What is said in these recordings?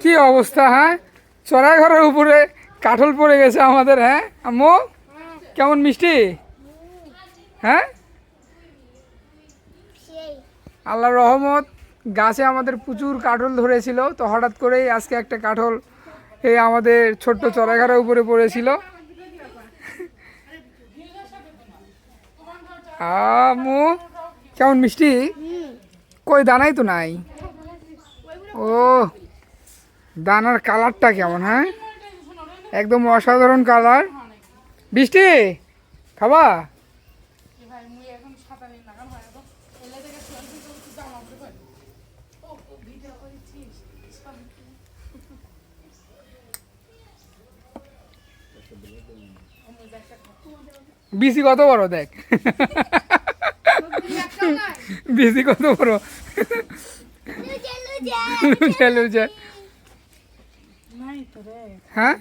কি অবস্থা হ্যাঁ? চড়াই ঘরের উপরে কাঠল পড়ে গেছে আমাদের হ্যাঁ? আম্মু, কেমন মিষ্টি? হ্যাঁ? সেই আল্লাহর রহমত, গাছে আমাদের প্রচুর কাঠল ধরেছিল, তো হঠাৎ করেই আজকে একটা কাঠল এই আমাদের ছোট্ট চড়াইঘরের উপরে পড়েছিল। আম্মু, কেমন মিষ্টি? কই, দানাই তো নাই। ও দানার কালারটা কেমন হ্যাঁ? একদম অসাধারণ কালার। বৃষ্টি খাবা? বিসি কত বড় দেখ। বিসি কত বড়। লুচে লুচে। হ্যাঁ?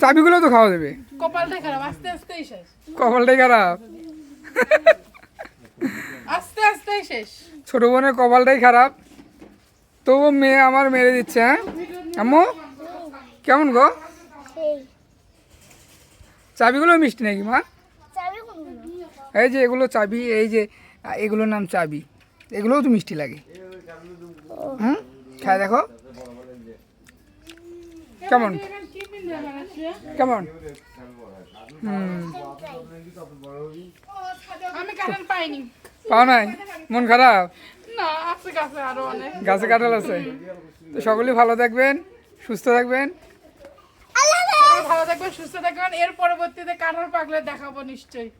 চাবিগুলো তো খাওয়া দেবে কপালটা খারাপ আস্তে আস্তেই শেষ। কপালটাই খারাপ। আস্তে আস্তেই শেষ। ছোট বোনের কপালটাই খারাপ। তবু মেয়ে আমার মেরে দিচ্ছে হ্যাঁ? আম্মু কেমন গো? চাবিগুলো মিষ্টি নাকি মা? এই যে এগুলো চাবি এই যে এগুলোর নাম চাবি। এগুলোও তো মিষ্টি লাগে। হুম? খায় দেখো। কেমন? কেমন? পাও নাই? মন খারাপ? গাছে কাঁঠাল আছে? তো সকলেই ভালো থাকবেন সুস্থ থাকবেন। ভালো থাকবেন সুস্থ থাকবেন। এর পরবর্তীতে কাঁঠাল পাকলে দেখাবো নিশ্চয়ই।